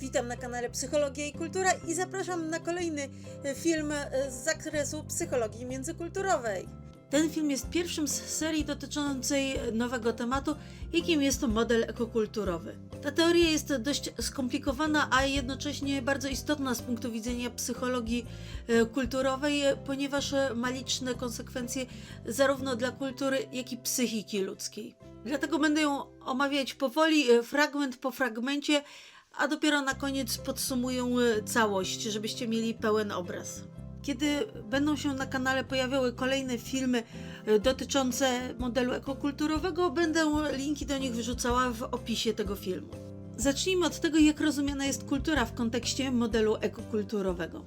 Witam na kanale Psychologia i Kultura i zapraszam na kolejny e, film e, z zakresu psychologii międzykulturowej. Ten film jest pierwszym z serii dotyczącej nowego tematu, jakim jest model ekokulturowy. Ta teoria jest dość skomplikowana, a jednocześnie bardzo istotna z punktu widzenia psychologii e, kulturowej, ponieważ ma liczne konsekwencje zarówno dla kultury, jak i psychiki ludzkiej. Dlatego będę ją omawiać powoli, fragment po fragmencie, a dopiero na koniec podsumuję e, całość, żebyście mieli pełen obraz. Kiedy będą się na kanale pojawiały kolejne filmy e, dotyczące modelu ekokulturowego, będę linki do nich wyrzucała w opisie tego filmu. Zacznijmy od tego, jak rozumiana jest kultura w kontekście modelu ekokulturowego.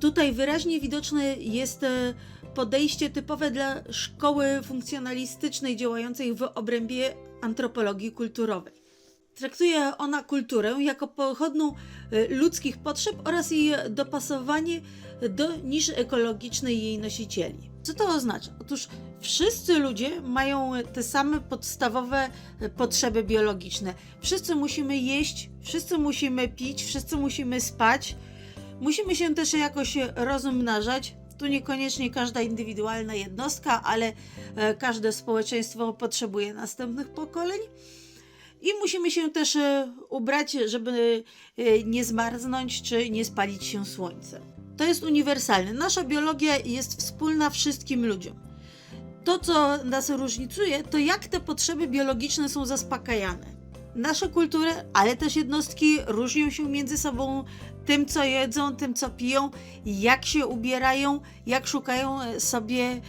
Tutaj wyraźnie widoczne jest e, podejście typowe dla szkoły funkcjonalistycznej działającej w obrębie antropologii kulturowej. Traktuje ona kulturę jako pochodną e, ludzkich potrzeb oraz jej dopasowanie do niszy ekologicznej jej nosicieli. Co to oznacza? Otóż wszyscy ludzie mają te same podstawowe e, potrzeby biologiczne. Wszyscy musimy jeść, wszyscy musimy pić, wszyscy musimy spać. Musimy się też jakoś rozmnażać. Tu niekoniecznie każda indywidualna jednostka, ale e, każde społeczeństwo potrzebuje następnych pokoleń. I musimy się też e, ubrać, żeby e, nie zmarznąć czy nie spalić się słońcem. To jest uniwersalne. Nasza biologia jest wspólna wszystkim ludziom. To, co nas różnicuje, to jak te potrzeby biologiczne są zaspokajane. Nasze kultury, ale też jednostki różnią się między sobą tym, co jedzą, tym, co piją, jak się ubierają, jak szukają e, sobie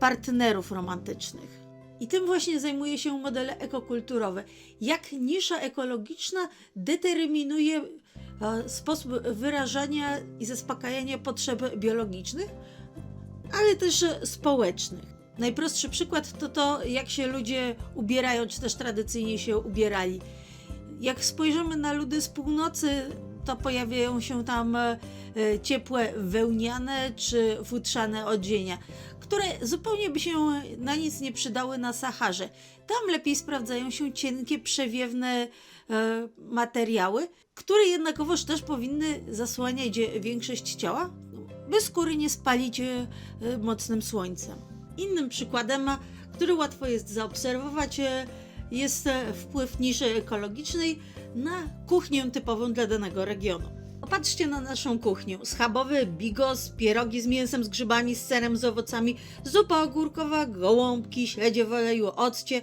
partnerów romantycznych. I tym właśnie zajmuje się modele ekokulturowe. Jak nisza ekologiczna determinuje e, sposób wyrażania i zaspokajania potrzeb biologicznych, ale też społecznych. Najprostszy przykład to to, jak się ludzie ubierają, czy też tradycyjnie się ubierali. Jak spojrzymy na ludy z północy, to pojawiają się tam e, ciepłe wełniane czy futrzane odzienia, które zupełnie by się na nic nie przydały na Saharze. Tam lepiej sprawdzają się cienkie, przewiewne e, materiały, które jednakowoż też powinny zasłaniać większość ciała, by skóry nie spalić e, mocnym słońcem. Innym przykładem, który łatwo jest zaobserwować, jest wpływ niszy ekologicznej na kuchnię typową dla danego regionu. Popatrzcie na naszą kuchnię. Schabowy bigos, pierogi z mięsem, z grzybami, z serem, z owocami, zupa ogórkowa, gołąbki, śledzie w oleju, occie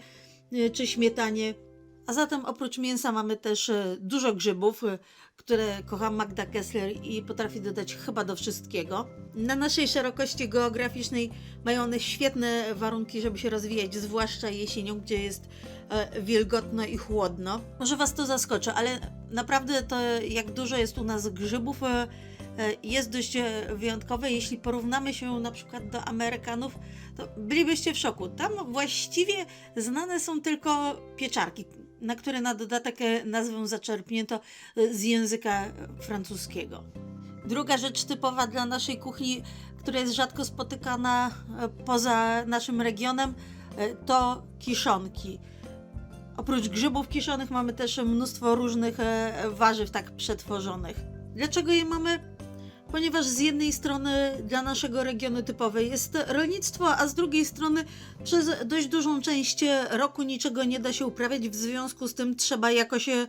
y, czy śmietanie. A zatem oprócz mięsa mamy też e, dużo grzybów, e, które kocha Magda Kessler i potrafi dodać chyba do wszystkiego. Na naszej szerokości geograficznej mają one świetne warunki, żeby się rozwijać, zwłaszcza jesienią, gdzie jest e, wilgotno i chłodno. Może Was to zaskoczy, ale naprawdę to jak dużo jest u nas grzybów e, e, jest dość wyjątkowe. Jeśli porównamy się na przykład do Amerykanów, to bylibyście w szoku. Tam właściwie znane są tylko pieczarki, na które na dodatek e, nazwę zaczerpnięto e, z języka francuskiego. Druga rzecz typowa dla naszej kuchni, która jest rzadko spotykana e, poza naszym regionem, to kiszonki. Oprócz grzybów kiszonych mamy też mnóstwo różnych warzyw tak przetworzonych. Dlaczego je mamy? Ponieważ z jednej strony dla naszego regionu typowe jest rolnictwo, a z drugiej strony przez dość dużą część roku niczego nie da się uprawiać, w związku z tym trzeba jakoś e,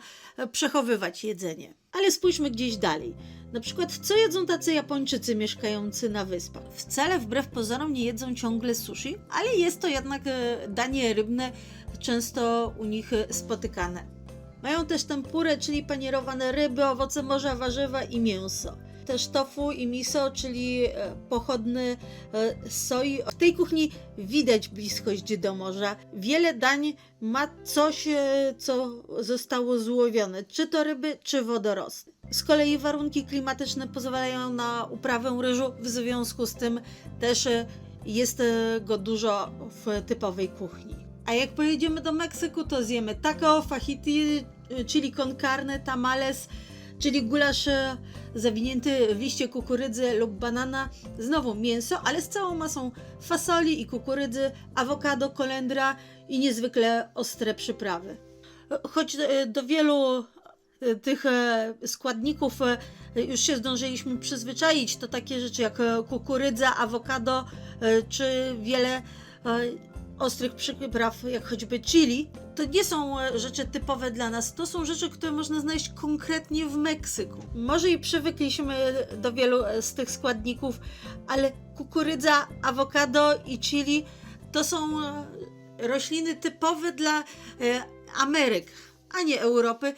przechowywać jedzenie. Ale spójrzmy gdzieś dalej. Na przykład, co jedzą tacy Japończycy mieszkający na wyspach? Wcale wbrew pozorom nie jedzą ciągle sushi, ale jest to jednak e, danie rybne, często u nich e, spotykane. Mają też tempurę, czyli panierowane ryby, owoce morza, warzywa i mięso. Też tofu i miso, czyli e, pochodny e, soi. W tej kuchni widać bliskość do morza. Wiele dań ma coś, e, co zostało złowione, czy to ryby, czy wodorosty. Z kolei warunki klimatyczne pozwalają na uprawę ryżu, w związku z tym też jest go dużo w typowej kuchni. A jak pojedziemy do Meksyku, to zjemy taco, fajiti, y, czyli con carne, tamales, czyli gulasz e, zawinięty w liście kukurydzy lub banana. Znowu mięso, ale z całą masą fasoli i kukurydzy, awokado, kolendra i niezwykle ostre przyprawy. Choć e, do wielu e, tych składników już się zdążyliśmy przyzwyczaić. To takie rzeczy jak kukurydza, awokado czy wiele ostrych przypraw, jak choćby chili. To nie są e, rzeczy typowe dla nas, to są rzeczy, które można znaleźć konkretnie w Meksyku. Może i przywykliśmy do wielu e, z tych składników, ale kukurydza, awokado i chili to są e, rośliny typowe dla Ameryk, a nie Europy.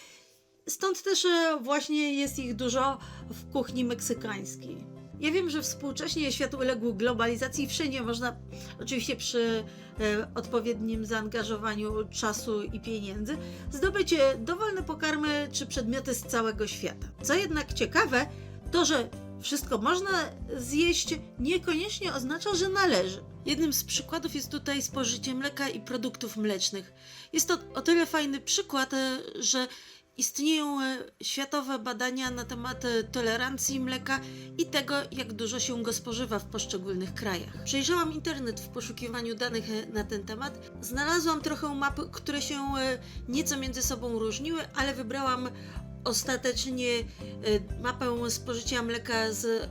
Stąd też właśnie jest ich dużo w kuchni meksykańskiej. Ja wiem, że współcześnie świat uległ globalizacji wszędzie można, oczywiście przy e, odpowiednim zaangażowaniu czasu i pieniędzy, zdobyć e, dowolne pokarmy czy przedmioty z całego świata. Co jednak ciekawe, to że wszystko można zjeść, niekoniecznie oznacza, że należy. Jednym z przykładów jest tutaj spożycie mleka i produktów mlecznych. Jest to o tyle fajny przykład, e, że istnieją e, światowe badania na temat e, tolerancji mleka i tego, jak dużo się go spożywa w poszczególnych krajach. Przejrzałam internet w poszukiwaniu danych e, na ten temat. Znalazłam trochę map, które się nieco między sobą różniły, ale wybrałam ostatecznie mapę spożycia mleka z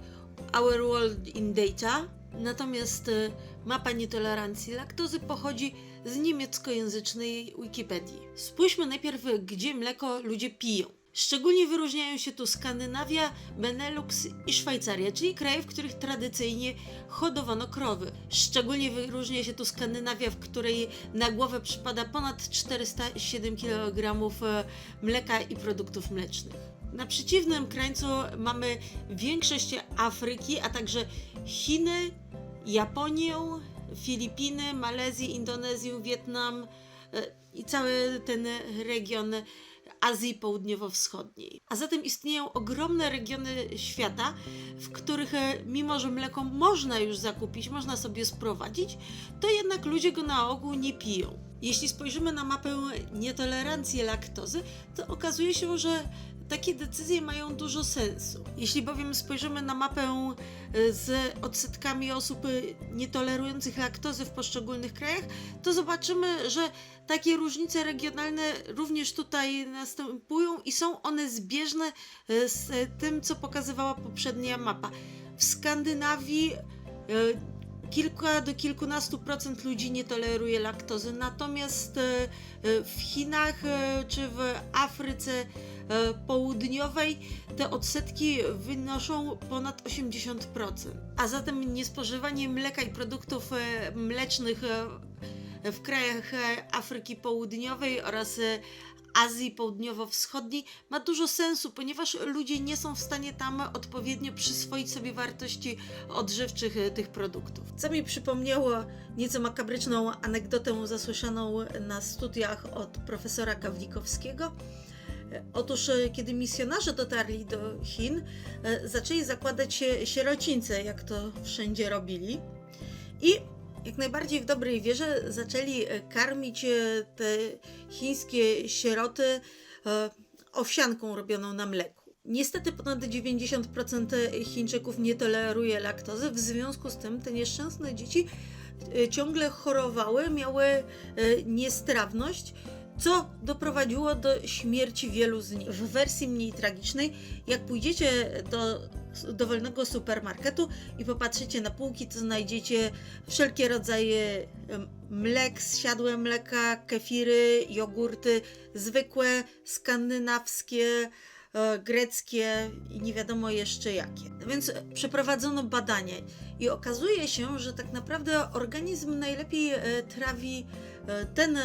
Our World in Data. Natomiast e, mapa nietolerancji laktozy pochodzi z niemieckojęzycznej Wikipedii. Spójrzmy najpierw, gdzie mleko ludzie piją. Szczególnie wyróżniają się tu Skandynawia, Benelux i Szwajcaria, czyli kraje, w których tradycyjnie hodowano krowy. Szczególnie wyróżnia się tu Skandynawia, w której na głowę przypada ponad 407 kg mleka i produktów mlecznych. Na przeciwnym krańcu mamy większość Afryki, a także Chiny, Japonię, Filipiny, Malezję, Indonezję, Wietnam e, i cały ten region Azji Południowo-Wschodniej. A zatem istnieją ogromne regiony świata, w których e, mimo, że mleko można już zakupić, można sobie sprowadzić, to jednak ludzie go na ogół nie piją. Jeśli spojrzymy na mapę nietolerancji laktozy, to okazuje się, że takie decyzje mają dużo sensu. Jeśli bowiem spojrzymy na mapę y, z odsetkami osób y, nietolerujących laktozy w poszczególnych krajach, to zobaczymy, że takie różnice regionalne również tutaj następują i są one zbieżne y, z tym, co pokazywała poprzednia mapa. W Skandynawii kilka do kilkunastu procent ludzi nie toleruje laktozy, natomiast e, e, w Chinach e, czy w Afryce Południowej te odsetki wynoszą ponad 80%. A zatem niespożywanie mleka i produktów mlecznych w krajach Afryki Południowej oraz Azji Południowo-Wschodniej ma dużo sensu, ponieważ ludzie nie są w stanie tam odpowiednio przyswoić sobie wartości odżywczych e, tych produktów. Co mi przypomniało nieco makabryczną anegdotę zasłyszaną na studiach od profesora Kawlikowskiego. E, Otóż, e, kiedy misjonarze dotarli do Chin, zaczęli zakładać sierocińce, jak to wszędzie robili. I jak najbardziej w dobrej wierze zaczęli e, karmić e, te chińskie sieroty e, owsianką robioną na mleku. Niestety ponad 90% Chińczyków nie toleruje laktozy, w związku z tym te nieszczęsne dzieci ciągle chorowały, miały niestrawność, co doprowadziło do śmierci wielu z nich. W wersji mniej tragicznej, jak pójdziecie do dowolnego supermarketu i popatrzycie na półki, to znajdziecie wszelkie rodzaje mlek, zsiadłe mleka, kefiry, jogurty, zwykłe, skandynawskie, e, greckie i nie wiadomo jeszcze jakie. Więc przeprowadzono badanie i okazuje się, że tak naprawdę organizm najlepiej e, trawi e, ten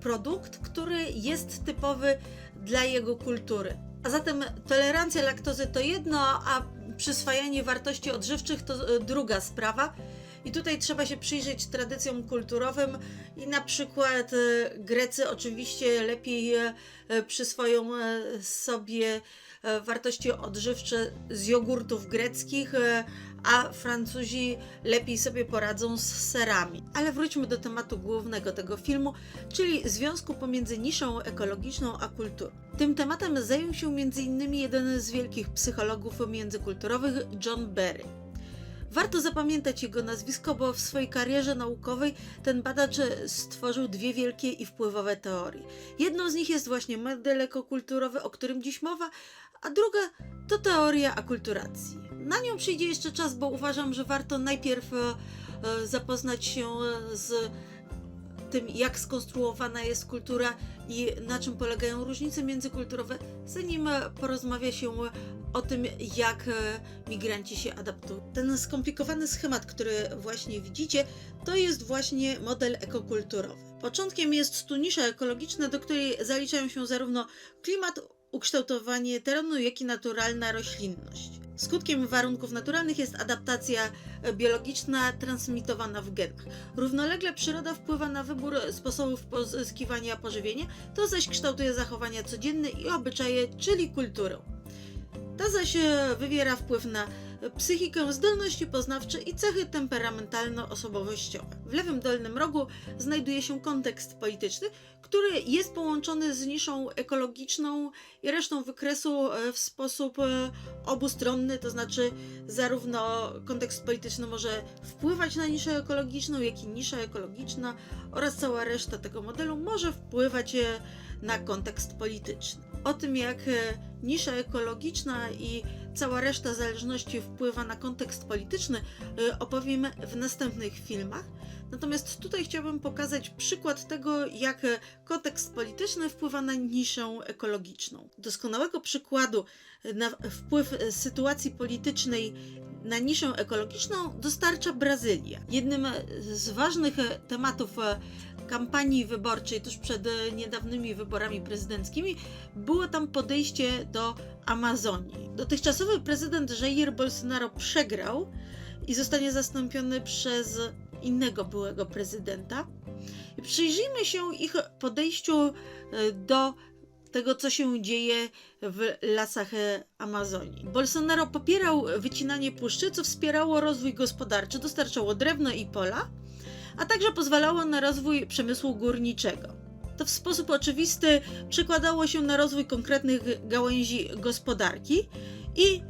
produkt, który jest typowy dla jego kultury. A zatem tolerancja laktozy to jedno, a przyswajanie wartości odżywczych to e, druga sprawa. I tutaj trzeba się przyjrzeć tradycjom kulturowym i na przykład e, Grecy oczywiście lepiej e, przyswoją sobie wartości odżywcze z jogurtów greckich, e, a Francuzi lepiej sobie poradzą z serami. Ale wróćmy do tematu głównego tego filmu, czyli związku pomiędzy niszą ekologiczną a kulturą. Tym tematem zajął się m.in. jeden z wielkich psychologów międzykulturowych, John Berry. Warto zapamiętać jego nazwisko, bo w swojej karierze naukowej ten badacz stworzył dwie wielkie i wpływowe teorie. Jedną z nich jest właśnie model ekokulturowy, o którym dziś mowa, a druga to teoria akulturacji. Na nią przyjdzie jeszcze czas, bo uważam, że warto najpierw e, zapoznać się e, z tym, jak skonstruowana jest kultura i na czym polegają różnice międzykulturowe, zanim porozmawia się o tym, jak e, migranci się adaptują. Ten skomplikowany schemat, który właśnie widzicie, to jest właśnie model ekokulturowy. Początkiem jest tu nisza ekologiczna, do której zaliczają się zarówno klimat, ukształtowanie terenu, jak i naturalna roślinność. Skutkiem warunków naturalnych jest adaptacja biologiczna transmitowana w genach. Równolegle przyroda wpływa na wybór sposobów pozyskiwania pożywienia, to zaś kształtuje zachowania codzienne i obyczaje, czyli kulturę. Ta zaś e, wywiera wpływ na psychikę, zdolności poznawcze i cechy temperamentalno-osobowościowe. W lewym dolnym rogu znajduje się kontekst polityczny, który jest połączony z niszą ekologiczną i resztą wykresu e, w sposób e, obustronny, to znaczy zarówno kontekst polityczny może wpływać na niszę ekologiczną, jak i nisza ekologiczna oraz cała reszta tego modelu może wpływać e, na kontekst polityczny. O tym, jak e, nisza ekologiczna i cała reszta zależności wpływa na kontekst polityczny, e, opowiem w następnych filmach. Natomiast tutaj chciałbym pokazać przykład tego, jak e, kontekst polityczny wpływa na niszę ekologiczną. Doskonałego przykładu na wpływ sytuacji politycznej na niszę ekologiczną dostarcza Brazylia. Jednym z ważnych tematów kampanii wyborczej tuż przed e, niedawnymi wyborami prezydenckimi było tam podejście do Amazonii. Dotychczasowy prezydent Jair Bolsonaro przegrał i zostanie zastąpiony przez innego byłego prezydenta. Przyjrzyjmy się ich podejściu e, do tego, co się dzieje w lasach e, Amazonii. Bolsonaro popierał wycinanie puszczy, co wspierało rozwój gospodarczy, dostarczało drewno i pola, a także pozwalało na rozwój przemysłu górniczego. To w sposób oczywisty przekładało się na rozwój konkretnych gałęzi gospodarki i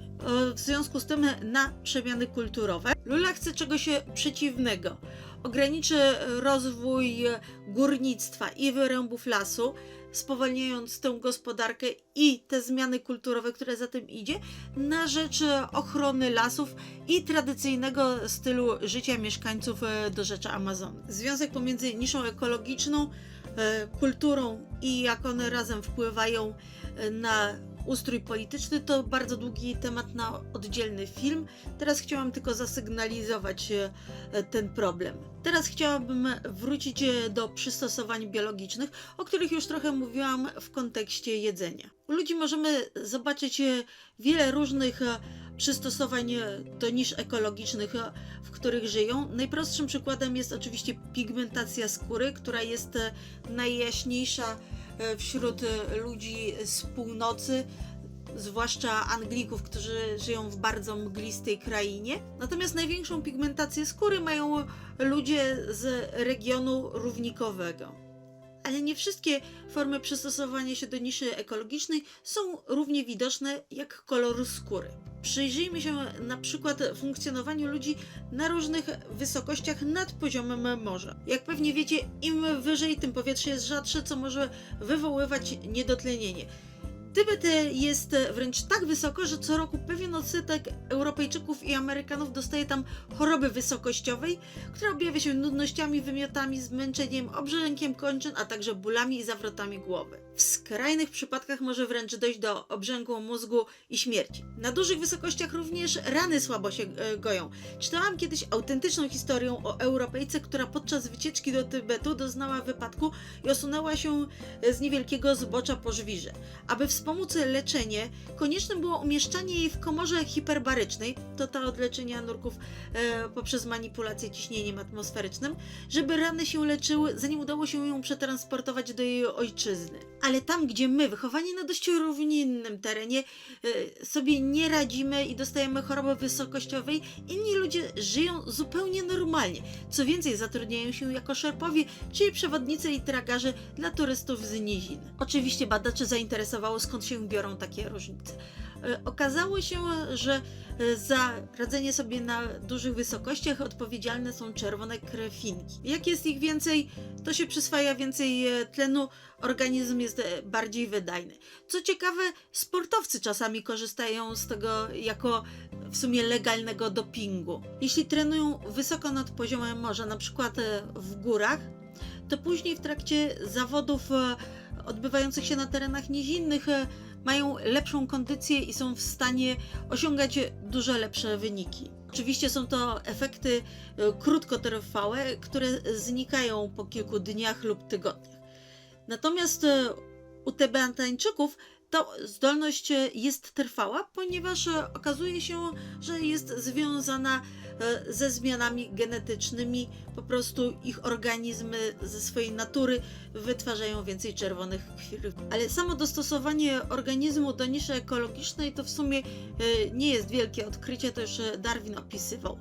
w związku z tym na przemiany kulturowe. Lula chce czegoś przeciwnego. Ograniczy rozwój górnictwa i wyrębów lasu, spowalniając tę gospodarkę i te zmiany kulturowe, które za tym idzie, na rzecz ochrony lasów i tradycyjnego stylu życia mieszkańców e, do rzeczy Amazonii. Związek pomiędzy niszą ekologiczną, e, kulturą i jak one razem wpływają e, na ustrój polityczny to bardzo długi temat na oddzielny film. Teraz chciałam tylko zasygnalizować e, ten problem. Teraz chciałabym wrócić e, do przystosowań biologicznych, o których już trochę mówiłam w kontekście jedzenia. U ludzi możemy zobaczyć e, wiele różnych przystosowań do nisz ekologicznych, w których żyją. Najprostszym przykładem jest oczywiście pigmentacja skóry, która jest najjaśniejsza wśród e, ludzi z północy, zwłaszcza Anglików, którzy żyją w bardzo mglistej krainie. Natomiast największą pigmentację skóry mają ludzie z regionu równikowego. Ale nie wszystkie formy przystosowania się do niszy ekologicznej są równie widoczne jak kolor skóry. Przyjrzyjmy się na przykład funkcjonowaniu ludzi na różnych wysokościach nad poziomem morza. Jak pewnie wiecie, im wyżej, tym powietrze jest rzadsze, co może wywoływać niedotlenienie. Tybet jest wręcz tak wysoko, że co roku pewien odsetek Europejczyków i Amerykanów dostaje tam choroby wysokościowej, która objawia się nudnościami, wymiotami, zmęczeniem, obrzękiem kończyn, a także bólami i zawrotami głowy. W skrajnych przypadkach może wręcz dojść do obrzęku mózgu i śmierci. Na dużych wysokościach również rany słabo się e, goją. Czytałam kiedyś autentyczną historię o Europejce, która podczas wycieczki do Tybetu doznała wypadku i osunęła się z niewielkiego zbocza po żwirze. Aby wspomóc leczenie, konieczne było umieszczanie jej w komorze hiperbarycznej, to ta od leczenia nurków e, poprzez manipulację ciśnieniem atmosferycznym, żeby rany się leczyły, zanim udało się ją przetransportować do jej ojczyzny. Ale tam, gdzie my, wychowani na dość równinnym terenie, e, sobie nie radzimy i dostajemy choroby wysokościowej, inni ludzie żyją zupełnie normalnie. Co więcej, zatrudniają się jako szerpowie, czyli przewodnicy i tragarze dla turystów z nizin. Oczywiście badaczy zainteresowało, skąd się biorą takie różnice. e, okazało się, że e, za radzenie sobie na dużych wysokościach odpowiedzialne są czerwone krewinki. Jak jest ich więcej, to się przyswaja więcej e, tlenu, organizm jest bardziej wydajny. Co ciekawe, sportowcy czasami korzystają z tego jako w sumie legalnego dopingu. Jeśli trenują wysoko nad poziomem morza, na przykład w górach, to później w trakcie zawodów odbywających się na terenach nizinnych e, mają lepszą kondycję i są w stanie osiągać dużo lepsze wyniki. Oczywiście są to efekty e, krótkotrwałe, które znikają po kilku dniach lub tygodniach. Natomiast e, u Tybetańczyków to zdolność jest trwała, ponieważ okazuje się, że jest związana ze zmianami genetycznymi. Po prostu ich organizmy ze swojej natury wytwarzają więcej czerwonych krwi. Ale samo dostosowanie organizmu do niszy ekologicznej to w sumie e, nie jest wielkie odkrycie, to już e, Darwin opisywał.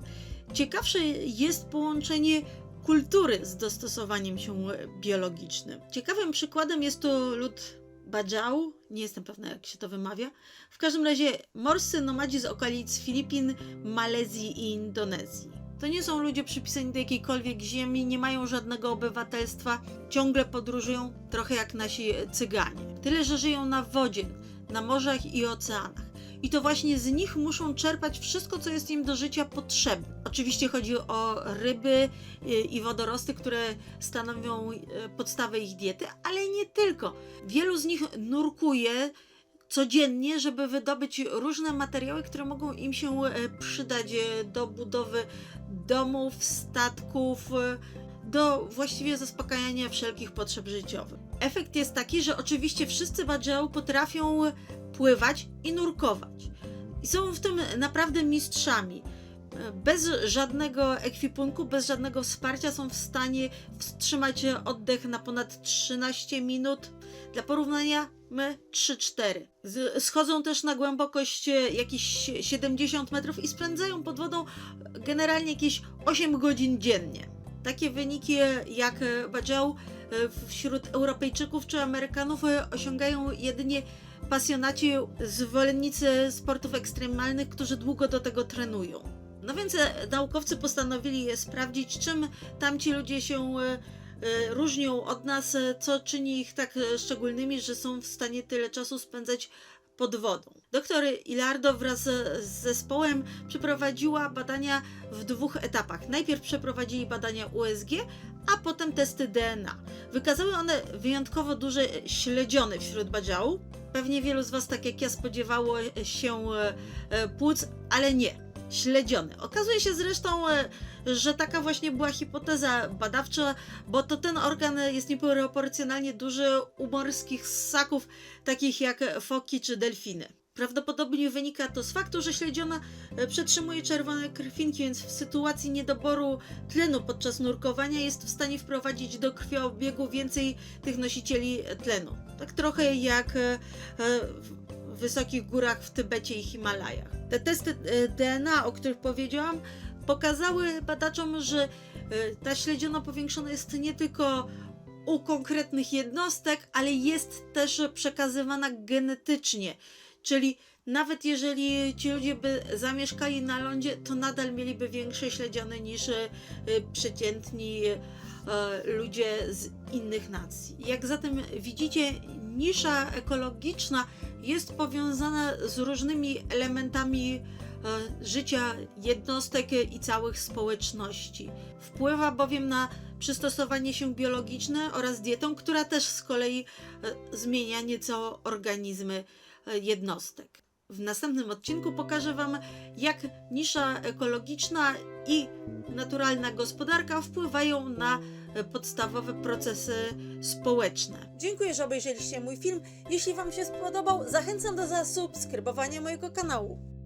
Ciekawsze jest połączenie kultury z dostosowaniem się e, biologicznym. Ciekawym przykładem jest to lud Bajau, nie jestem pewna jak się to wymawia. W każdym razie morscy nomadzi z okolic Filipin, Malezji i Indonezji. To nie są ludzie przypisani do jakiejkolwiek ziemi, nie mają żadnego obywatelstwa, ciągle podróżują, trochę jak nasi cyganie. Tyle, że żyją na wodzie, na morzach i oceanach. I to właśnie z nich muszą czerpać wszystko, co jest im do życia potrzebne. Oczywiście chodzi o ryby y, i wodorosty, które stanowią y, podstawę ich diety, ale nie tylko. Wielu z nich nurkuje codziennie, żeby wydobyć różne materiały, które mogą im się e, przydać do budowy domów, statków, do właściwie zaspokajania wszelkich potrzeb życiowych. Efekt jest taki, że oczywiście wszyscy badżeł potrafią pływać i nurkować. I są w tym naprawdę mistrzami. Bez żadnego ekwipunku, bez żadnego wsparcia są w stanie wstrzymać oddech na ponad 13 minut. Dla porównania my 3-4. Z- Schodzą też na głębokość jakieś 70 metrów i spędzają pod wodą generalnie jakieś 8 godzin dziennie. Takie wyniki jak Bajau e, wśród Europejczyków czy Amerykanów e, osiągają jedynie pasjonaci, zwolennicy sportów ekstremalnych, którzy długo do tego trenują. No więc e, naukowcy postanowili sprawdzić, czym tamci ludzie się e, e, różnią od nas, co czyni ich tak szczególnymi, że są w stanie tyle czasu spędzać pod wodą. Doktor Ilardo wraz z zespołem przeprowadziła badania w dwóch etapach. Najpierw przeprowadzili badania USG, a potem testy DNA. Wykazały one wyjątkowo duże śledziony wśród badziału. Pewnie wielu z Was, tak jak ja, spodziewało się e, e, płuc, ale nie. Śledziony. Okazuje się zresztą, e, że taka właśnie była hipoteza badawcza, bo to ten organ jest nieproporcjonalnie duży u morskich ssaków, takich jak foki czy delfiny. Prawdopodobnie wynika to z faktu, że śledziona e, przetrzymuje czerwone krwinki, więc w sytuacji niedoboru tlenu podczas nurkowania jest w stanie wprowadzić do krwiobiegu więcej tych nosicieli tlenu. Tak trochę jak e, e, w wysokich górach w Tybecie i Himalajach. Te testy DNA, o których powiedziałam, pokazały badaczom, że ta śledziona powiększona jest nie tylko u konkretnych jednostek, ale jest też przekazywana genetycznie. Czyli nawet jeżeli ci ludzie by zamieszkali na lądzie, to nadal mieliby większe śledziony niż e, przeciętni e, ludzie z innych nacji. Jak zatem widzicie, nisza ekologiczna jest powiązana z różnymi elementami e, życia jednostek i całych społeczności. Wpływa bowiem na przystosowanie się biologiczne oraz dietą, która też z kolei zmienia nieco organizmy jednostek. W następnym odcinku pokażę Wam, jak nisza ekologiczna i naturalna gospodarka wpływają na podstawowe procesy społeczne. Dziękuję, że obejrzeliście mój film. Jeśli Wam się spodobał, zachęcam do zasubskrybowania mojego kanału.